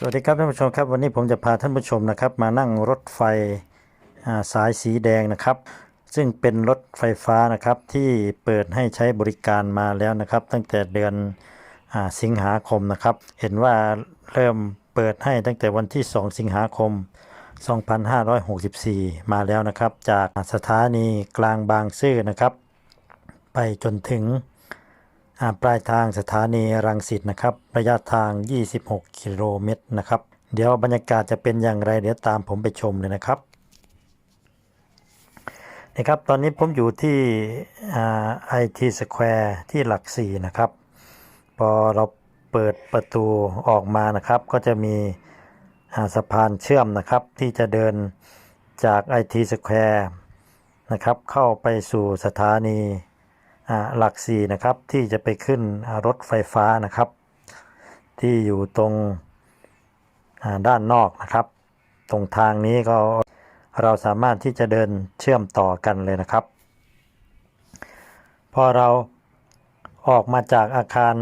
สวัสดีครับท่านผู้ชมครับวันนี้ผมจะพาท่านผู้ชมนะครับ มานั่งรถไฟสายสีแดงนะครับ ซึ่งเป็นรถไฟฟ้านะครับที่เปิดให้ใช้บริการมาแล้วนะครับ ตั้งแต่เดือนอสิงหาคมนะครับ เห็นว่าเริ่มเปิดให้ตั้งแต่วันที่ 2 สิงหาคม 2564 มาแล้วนะครับ จากสถานีกลางบางซื่อนะครับ ไปจนถึง ปลายทางสถานีรังสิตนะครับ ระยะทาง 26 กิโลเมตรนะครับ เดี๋ยวบรรยากาศจะเป็นอย่างไรเดี๋ยวตามผมไปชมเลยนะครับนะครับตอนนี้ผมอยู่ที่ไอทีสแควร์ที่หลักสี่นะครับ พอเราเปิดประตูออกมานะครับ ก็จะมีสะพานเชื่อมนะครับ ที่จะเดินจากไอทีสแควร์นะครับ เข้าไปสู่สถานี หลักสี่นะครับที่จะไปขึ้นรถไฟฟ้านะครับ ที่อยู่ตรงด้านนอกนะครับ ตรงทางนี้ก็เราสามารถที่จะเดินเชื่อมต่อกันเลยนะครับ พอเราออกมาจากอาคาร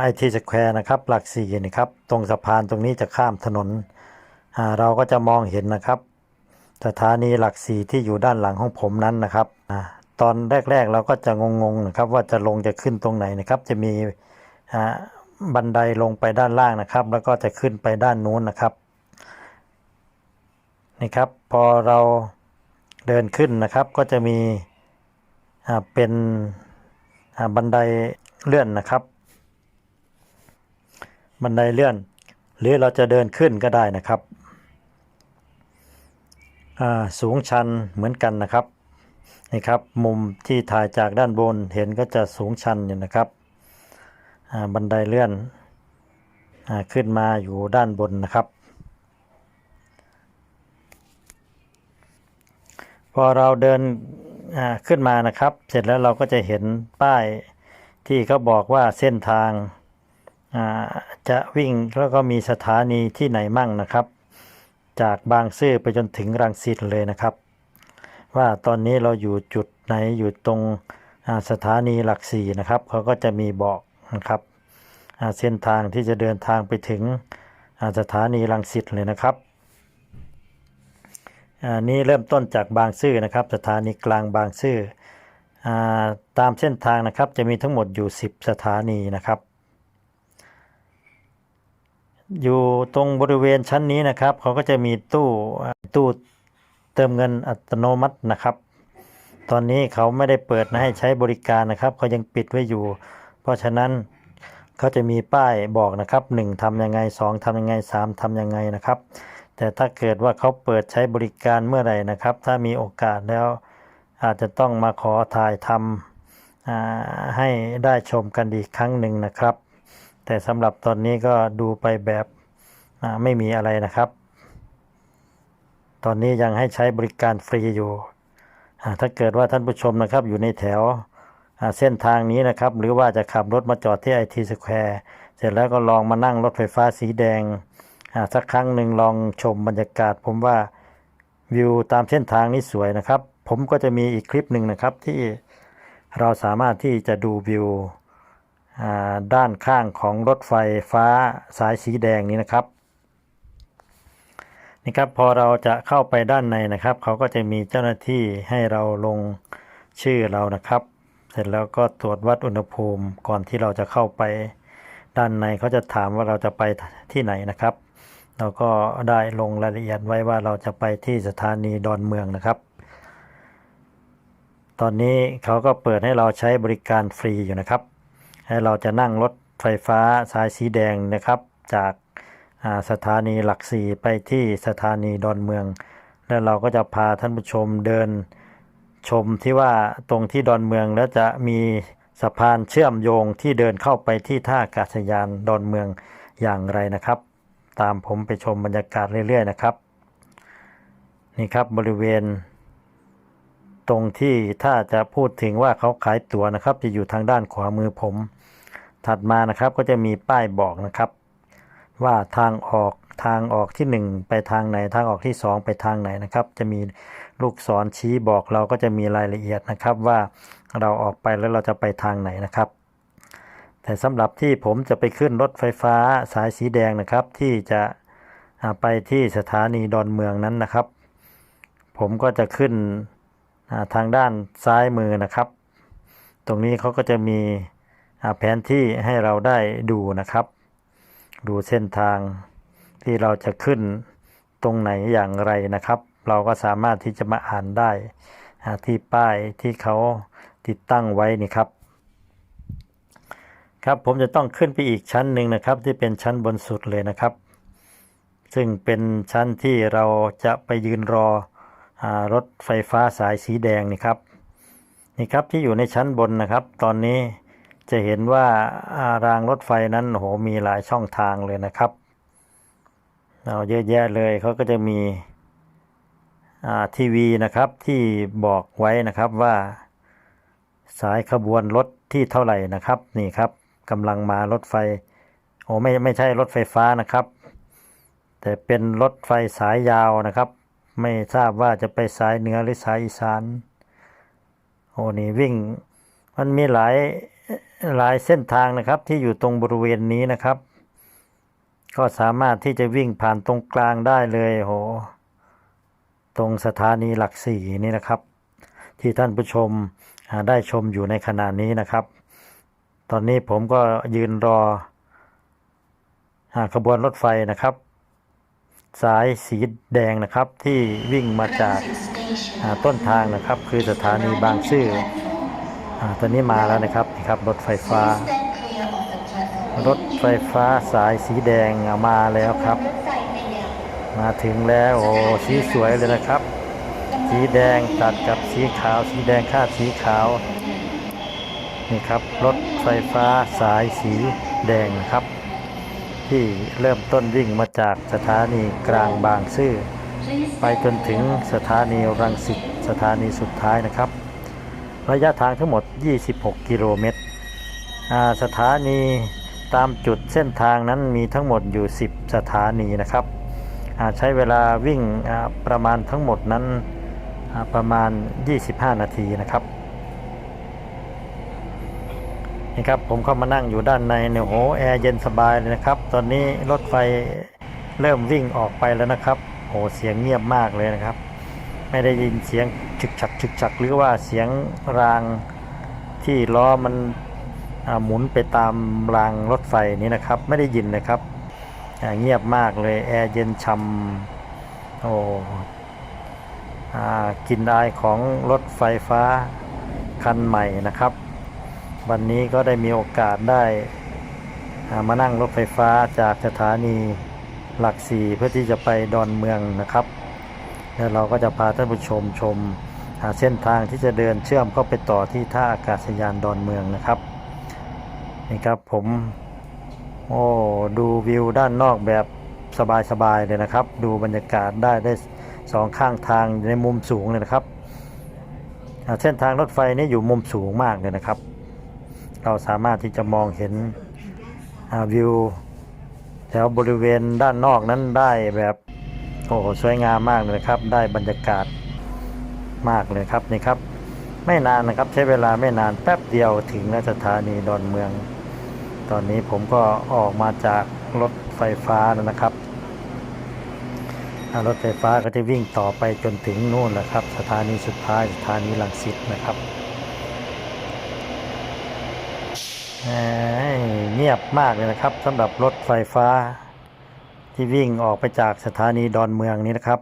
ไอทีสแควร์นะครับ หลักสี่นะครับ ตรงสะพานตรงนี้จะข้ามถนน เราก็จะมองเห็นนะครับ สถานีหลักสี่ที่อยู่ด้านหลังของผมนั้นนะครับ ตอนแรก ๆ เราก็จะงงๆนะครับว่าจะลงจะขึ้นตรงไหนนะครับ จะมีบันไดลงไปด้านล่างนะครับ แล้วก็จะขึ้นไปด้านนู้นนะครับนี่ครับพอเราเดินขึ้นนะครับ ก็จะมีเป็นบันไดเลื่อนนะครับ บันไดเลื่อน หรือเราจะเดินขึ้นก็ได้นะครับสูงชันเหมือนกันนะครับ นี่ครับมุมที่ถ่ายจากด้านบนเห็นก็จะสูงชันอยู่นะครับบันไดเลื่อนอขึ้นมาอยู่ด้านบนนะครับ พอเราเดินขึ้นมานะครับ เสร็จแล้วเราก็จะเห็นป้ายที่เขาบอกว่าเส้นทางาจะวิ่งแล้วก็มีสถานีที่ไหนมั่งนะครับ จากบางซื่อไปจนถึงรังสิตเลยนะครับ ว่าตอนนี้เราอยู่จุดไหนอยู่ตรงสถานีหลักสี่นะครับเขาก็จะมีบอกนะครับเส้นทางที่จะเดินทางไปถึงสถานีรังสิตเลยนะครับนี่เริ่มต้นจากบางซื่อนะครับ สถานีกลางบางซื่ออตามเส้นทางนะครับจะมีทั้งหมดอยู่ 10 สถานีนะครับ อยู่ตรงบริเวณชั้นนี้นะครับเขาก็จะมีตู้ตู้ เติมเงินอัตโนมัตินะครับ ตอนนี้เขาไม่ได้เปิดให้ใช้บริการนะครับ เขายังปิดไว้อยู่ เพราะฉะนั้นเขาจะมีป้ายบอกนะครับ 1ทำยังไง 2ทำยังไง 3ทำยังไงนะครับ แต่ถ้าเกิดว่าเขาเปิดใช้บริการเมื่อไหร่นะครับ ถ้ามีโอกาสแล้วอาจจะต้องมาขอถ่ายทำให้ได้ชมกันอีกครั้งหนึ่งนะครับ แต่สำหรับตอนนี้ก็ดูไปแบบไม่มีอะไรนะครับ ตอนนี้ยังให้ใช้บริการฟรีอยู่ ถ้าเกิดว่าท่านผู้ชมนะครับอยู่ในแถวเส้นทางนี้นะครับ หรือว่าจะขับรถมาจอดที่ไอทีสแควร์เสร็จแล้วก็ลองมานั่งรถไฟฟ้าสีแดงสักครั้งหนึ่งลองชมบรรยากาศ ผมว่าวิวตามเส้นทางนี้สวยนะครับ ผมก็จะมีอีกคลิปหนึ่งนะครับที่เราสามารถที่จะดูวิวด้านข้างของรถไฟฟ้าสายสีแดงนี้นะครับ นี่ครับพอเราจะเข้าไปด้านในนะครับ เขาก็จะมีเจ้าหน้าที่ให้เราลงชื่อเรานะครับ เสร็จแล้วก็ตรวจวัดอุณหภูมิก่อนที่เราจะเข้าไปด้านในเขาจะถามว่าเราจะไปที่ไหนนะครับ เราก็ได้ลงรายละเอียดไว้ว่าเราจะไปที่สถานีดอนเมืองนะครับ ตอนนี้เขาก็เปิดให้เราใช้บริการฟรีอยู่นะครับ ให้เราจะนั่งรถไฟฟ้าสายสีแดงนะครับ จาก สถานีหลักสี่ไปที่สถานีดอนเมือง แล้วเราก็จะพาท่านผู้ชมเดินชมที่ว่าตรงที่ดอนเมืองแล้วจะมีสะพานเชื่อมโยงที่เดินเข้าไปที่ท่าอากาศยานดอนเมืองอย่างไรนะครับ ตามผมไปชมบรรยากาศเรื่อยๆนะครับ นี่ครับบริเวณ ตรงที่ถ้าจะพูดถึงว่าเขาขายตั๋วนะครับ จะอยู่ทางด้านขวามือผม ถัดมานะครับก็จะมีป้ายบอกนะครับ ว่าทางออกทางออกที่ 1 ไปทางไหน ทางออกที่ 2 ไปทางไหนนะครับ จะมีลูกศรชี้บอกเราก็จะมีรายละเอียดนะครับ ว่าเราออกไปแล้วเราจะไปทางไหนนะครับ แต่สำหรับที่ผมจะไปขึ้นรถไฟฟ้าสายสีแดงนะครับ ที่จะไปที่สถานีดอนเมืองนั้นนะครับ ผมก็จะขึ้นทางด้านซ้ายมือนะครับ ตรงนี้เขาก็จะมีแผนที่ให้เราได้ดูนะครับ ดูเส้นทางที่เราจะขึ้นตรงไหนอย่างไรนะครับ เราก็สามารถที่จะมาอ่านได้ที่ป้ายที่เขาติดตั้งไว้นี่ครับ ครับผมจะต้องขึ้นไปอีกชั้นหนึ่งนะครับ ที่เป็นชั้นบนสุดเลยนะครับ ซึ่งเป็นชั้นที่เราจะไปยืนรออรถไฟฟ้าสายสีแดงนี่ครับนี่ครับที่อยู่ในชั้นบนนะครับ ตอนนี้ จะเห็นว่าารางรถไฟนั้นโหมีหลายช่องทางเลยนะครับเอาเยอะแยะเลยเขาก็จะมีทีวีนะครับที่บอกไว้นะครับว่าสายขบวนรถที่เท่าไหร่นะครับนี่ครับกำลังมารถไฟโอ้ไม่ไม่ใช่รถไฟฟ้านะครับ แต่เป็นรถไฟสายยาวนะครับ ไม่ทราบว่าจะไปสายเหนือหรือสายอีสานโอ้นี่วิ่งมันมีหลาย หลายเส้นทางนะครับที่อยู่ตรงบริเวณนี้นะครับ ก็สามารถที่จะวิ่งผ่านตรงกลางได้เลยโหตรงสถานีหลักสี่นี่นะครับ ที่ท่านผู้ชมได้ชมอยู่ในขณะนี้นะครับ ตอนนี้ผมก็ยืนรอขบวนรถไฟนะครับ สายสีแดงนะครับที่วิ่งมาจากต้นทางนะครับ คือสถานีบางซื่อ ตอนนี้มาแล้วนะครับนี่ครับรถไฟฟ้า รถไฟฟ้าสายสีแดงอะมาแล้วครับ มาถึงแล้วโอ้สีสวยเลยนะครับ สีแดงตัดกับสีขาว สีแดงคาดสีขาวนี่ครับรถไฟฟ้าสายสีแดงนะครับ ที่เริ่มต้นวิ่งมาจากสถานีกลางบางซื่อไปจนถึงสถานีรังสิตสถานีสุดท้ายนะครับ ระยะทางทั้งหมด 26 กิโลเมตร สถานีตามจุดเส้นทางนั้นมีทั้งหมดอยู่ 10 สถานีนะครับ ใช้เวลาวิ่งประมาณทั้งหมดนั้นประมาณ 25 นาทีนะครับนี่ครับผมเข้ามานั่งอยู่ด้านในเนี่ยโหแอร์เย็นสบายเลยนะครับ ตอนนี้รถไฟเริ่มวิ่งออกไปแล้วนะครับโหเสียงเงียบมากเลยนะครับ ไม่ได้ยินเสียงฉึกฉักฉึกฉักหรือว่าเสียงรางที่ล้อมันหมุนไปตามรางรถไฟนี้นะครับ ไม่ได้ยินนะครับเงียบมากเลยแอร์เย็นช่ำโอ้อ่ากินอายของรถไฟฟ้าคันใหม่นะครับ วันนี้ก็ได้มีโอกาสได้มานั่งรถไฟฟ้าจากสถานีหลักสี่เพื่อที่จะไปดอนเมืองนะครับ แล้วเราก็จะพาท่านผู้ชมชมหาเส้นทางที่จะเดินเชื่อมเข้าไปต่อที่ท่าอากาศยานดอนเมืองนะครับนี่ครับผมโอ้ดูวิวด้านนอกแบบสบายๆเลยนะครับ ดูบรรยากาศได้ได้สองข้างทางในมุมสูงเลยนะครับเส้นทางรถไฟนี่อยู่มุมสูงมากเลยนะครับ เราสามารถที่จะมองเห็นวิวแถวบริเวณด้านนอกนั้นได้แบบ โอ้โหสวยงามมากเลยครับ ได้บรรยากาศมากเลยครับนี่ครับ ไม่นานนะครับ ใช้เวลาไม่นานแป๊บเดียวถึงแล้วสถานีดอนเมือง ตอนนี้ผมก็ออกมาจากรถไฟฟ้าแล้วนะครับรถไฟฟ้าก็จะวิ่งต่อไปจนถึงนู่นแหละครับ สถานีสุดท้ายสถานีลังสิตนะครับเเงียบมากเลยนะครับสำหรับรถไฟฟ้า ที่วิ่งออกไปจากสถานีดอนเมืองนี้นะครับ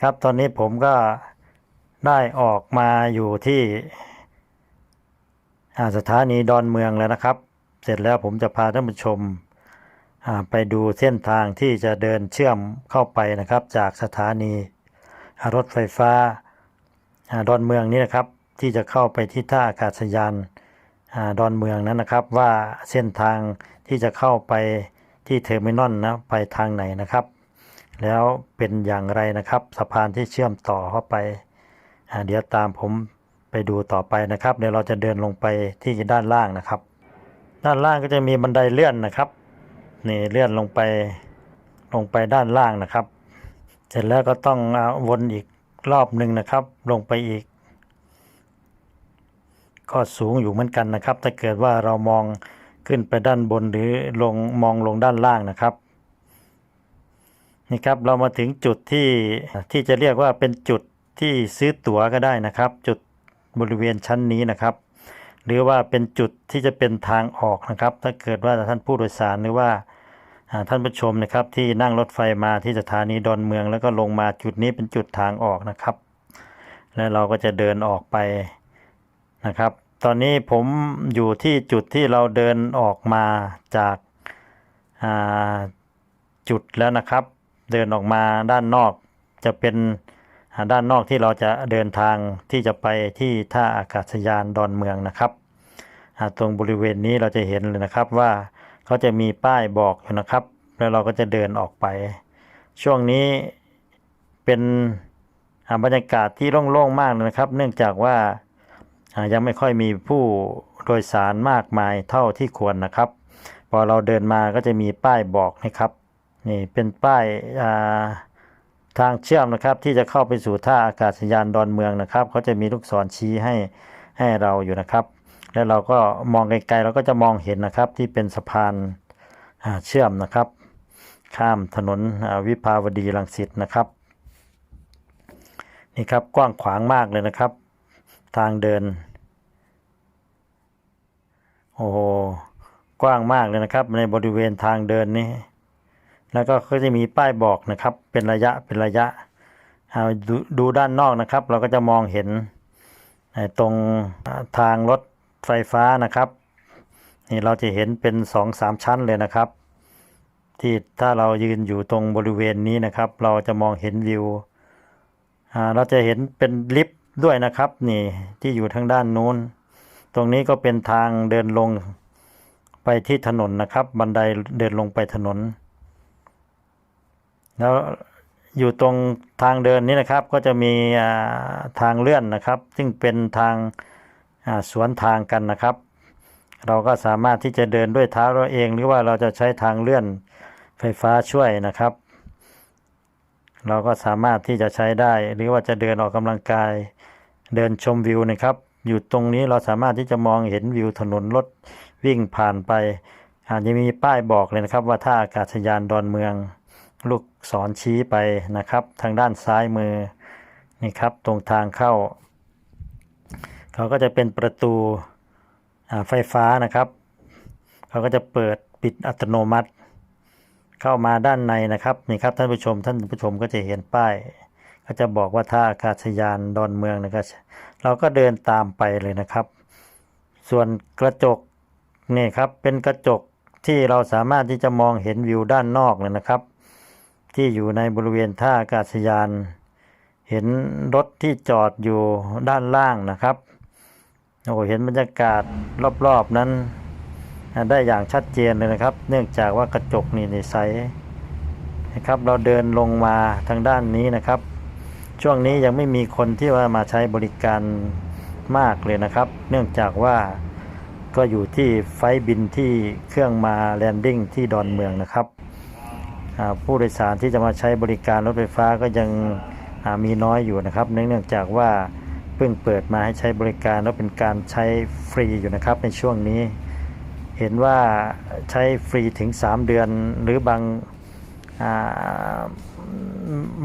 ครับตอนนี้ผมก็ได้ออกมาอยู่ที่สถานีดอนเมืองแล้วนะครับ เสร็จแล้วผมจะพาท่านผู้ชมไปดูเส้นทางที่จะเดินเชื่อมเข้าไปนะครับ จากสถานีรถไฟฟ้าดอนเมืองนี้นะครับ ที่จะเข้าไปที่ท่าอากาศยานดอนเมืองนั้นนะครับ ว่าเส้นทางที่จะเข้าไป ที่เทอร์มินอลนะไปทางไหนนะครับ แล้วเป็นอย่างไรนะครับสะพานที่เชื่อมต่อเข้าไปเดี๋ยวตามผมไปดูต่อไปนะครับเดี๋ยวเราจะเดินลงไปที่ด้านล่างนะครับ ด้านล่างก็จะมีบันไดเลื่อนนะครับนี่เลื่อนลงไปลงไปด้านล่างนะครับ เสร็จแล้วก็ต้องอ่าวนอีกรอบหนึ่งนะครับ ลงไปอีก ก็สูงอยู่เหมือนกันนะครับถ้าเกิดว่าเรามอง ขึ้นไปด้านบนหรือลงมองลงด้านล่างนะครับนี่ครับเรามาถึงจุดที่ที่จะเรียกว่าเป็นจุดที่ซื้อตั๋วก็ได้นะครับ จุดบริเวณชั้นนี้นะครับ หรือว่าเป็นจุดที่จะเป็นทางออกนะครับ ถ้าเกิดว่าท่านผู้โดยสารหรือว่าท่านผู้ชมนะครับ ที่นั่งรถไฟมาที่สถานีดอนเมือง แล้วก็ลงมาจุดนี้เป็นจุดทางออกนะครับ แล้วเราก็จะเดินออกไปนะครับ ตอนนี้ผมอยู่ที่จุดที่เราเดินออกมาจากาจุดแล้วนะครับ เดินออกมาด้านนอกจะเป็นด้านนอกที่เราจะเดินทางที่จะไปที่ท่าอากาศยานดอนเมืองนะครับตรงบริเวณนี้เราจะเห็นเลยนะครับว่าเขาจะมีป้ายบอกอยู่นะครับ แล้วเราก็จะเดินออกไป ช่วงนี้เป็นบรรยากาศที่โล่งๆมากเลยนะครับ เนื่องจากว่า ยังไม่ค่อยมีผู้โดยสารมากมายเท่าที่ควรนะครับ พอเราเดินมาก็จะมีป้ายบอกนะครับนี่เป็นป้ายาทางเชื่อมนะครับ ที่จะเข้าไปสู่ท่าอากาศยานดอนเมืองนะครับเขาจะมีลูกศรชี้ให้ให้เราอยู่นะครับ แล้วเราก็มองไกลๆเราก็จะมองเห็นนะครับที่เป็นสะพานาเชื่อมนะครับ ข้ามถนนวิภาวดีรังสิตนะครับนี่ครับกว้างขวางมากเลยนะครับ ทางเดิน โอ้โหกว้างมากเลยนะครับ ในบริเวณทางเดินนี้ แล้วก็เขาจะมีป้ายบอกนะครับ เป็นระยะเป็นระยะเอาดูดูด้านนอกนะครับ เราก็จะมองเห็นตรงทางรถไฟฟ้านะครับ นี่เราจะเห็นเป็นสองสามชั้นเลยนะครับ ที่ถ้าเรายืนอยู่ตรงบริเวณนี้นะครับ เราจะมองเห็นวิวเราจะเห็นเป็นลิฟต์ ด้วยนะครับ นี่ที่อยู่ทางด้านนู้น ตรงนี้ก็เป็นทางเดินลงไปที่ถนนนะครับ บันไดเดินลงไปถนน แล้วอยู่ตรงทางเดินนี้นะครับ ก็จะมีทางเลื่อนนะครับ ซึ่งเป็นทางสวนทางกันนะครับ เราก็สามารถที่จะเดินด้วยเท้าเราเอง หรือว่าเราจะใช้ทางเลื่อนไฟฟ้าช่วยนะครับ เราก็สามารถที่จะใช้ได้ หรือว่าจะเดินออกกำลังกาย เดินชมวิวนะครับ อยู่ตรงนี้เราสามารถที่จะมองเห็นวิวถนนรถวิ่งผ่านไปอาจจะมีป้ายบอกเลยนะครับ ว่าท่าอากาศยานดอนเมือง ลูกศรชี้ไปนะครับ ทางด้านซ้ายมือนี่ครับตรงทางเข้า เขาก็จะเป็นประตูไฟฟ้านะครับ เขาก็จะเปิดปิดอัตโนมัติ เข้ามาด้านในนะครับนี่ครับท่านผู้ชมท่านผู้ชมก็จะเห็นป้าย ก็จะบอกว่าท่าอากาศยานดอนเมืองนะครับเราก็เดินตามไปเลยนะครับ ส่วนกระจกนี่ครับเป็นกระจกที่เราสามารถที่จะมองเห็นวิวด้านนอกเลยนะครับ ที่อยู่ในบริเวณท่าอากาศยาน เห็นรถที่จอดอยู่ด้านล่างนะครับโอ้เห็นบรรยากาศรอบๆนั้นได้อย่างชัดเจนเลยนะครับ เนื่องจากว่ากระจกนี่ในใสนะครับ เราเดินลงมาทางด้านนี้นะครับ ช่วงนี้ยังไม่มีคนที่ว่ามาใช้บริการมากเลยนะครับ เนื่องจากว่าก็อยู่ที่ไฟบินที่เครื่องมาแลนดิ้งที่ดอนเมืองนะครับ ผู้โดยสารที่จะมาใช้บริการรถไฟฟ้าก็ยังมีน้อยอยู่นะครับ เนื่องจากว่าเพิ่งเปิดมาให้ใช้บริการแล้วเป็นการใช้ฟรีอยู่นะครับในช่วงนี้ เห็นว่าใช้ฟรีถึง 3 เดือนหรือบาง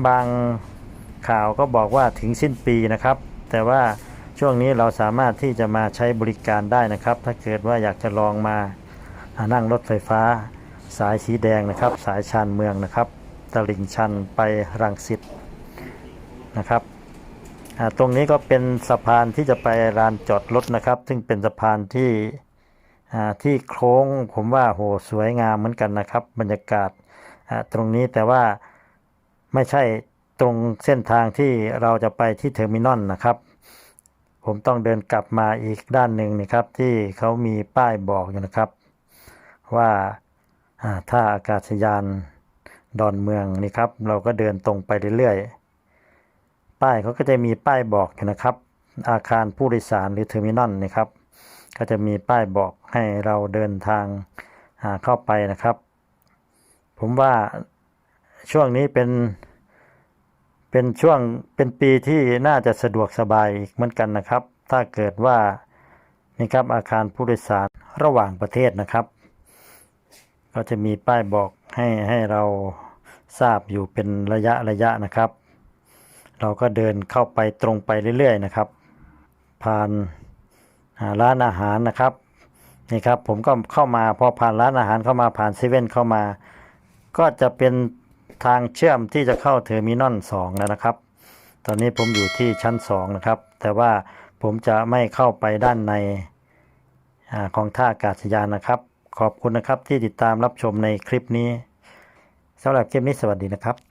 บาง ข่าวก็บอกว่าถึงสิ้นปีนะครับ แต่ว่าช่วงนี้เราสามารถที่จะมาใช้บริการได้นะครับ ถ้าเกิดว่าอยากจะลองมานั่งรถไฟฟ้า สายสีแดงนะครับ สายชานเมืองนะครับตลิ่งชันไปรังสิตนะครับตรงนี้ก็เป็นสะพานที่จะไปลานจอดรถนะครับ ซึ่งเป็นสะพานที่ที่โค้งผมว่าโหสวยงามเหมือนกันนะครับ บรรยากาศตรงนี้แต่ว่าไม่ใช่ ตรงเส้นทางที่เราจะไปที่เทอร์มินอลนะครับ ผมต้องเดินกลับมาอีกด้านหนึ่งนะครับ ที่เขามีป้ายบอกอยู่นะครับว่าอ่าท่าอากาศยานดอนเมืองนี่ครับ เราก็เดินตรงไปเรื่อยๆ ป้ายเขาก็จะมีป้ายบอกอยู่นะครับ อาคารผู้โดยสารหรือเทอร์มินอลนะครับ ก็จะมีป้ายบอกให้เราเดินทางเข้าไปนะครับ ผมว่าช่วงนี้เป็น เป็นช่วงเป็นปีที่น่าจะสะดวกสบายอีกเหมือนกันนะครับ ถ้าเกิดว่านี่ครับอาคารผู้โดยสารระหว่างประเทศนะครับ ก็จะมีป้ายบอกให้ให้เราทราบอยู่เป็นระยะระยะนะครับ เราก็เดินเข้าไปตรงไปเรื่อยๆนะครับ ผ่านร้านอาหารนะครับนี่ครับผมก็เข้ามาพอผ่านร้านอาหารเข้ามาผ่านเซเว่นเข้ามา ก็จะเป็น ทางเชื่อมที่จะเข้าเทอร์มินอล2แล้วนะครับ ตอนนี้ผมอยู่ที่ชั้น 2 นะครับ แต่ว่าผมจะไม่เข้าไปด้านในอของท่าอากาศยานนะครับ ขอบคุณนะครับที่ติดตามรับชมในคลิปนี้สำหรับคลิปนี้สวัสดีนะครับ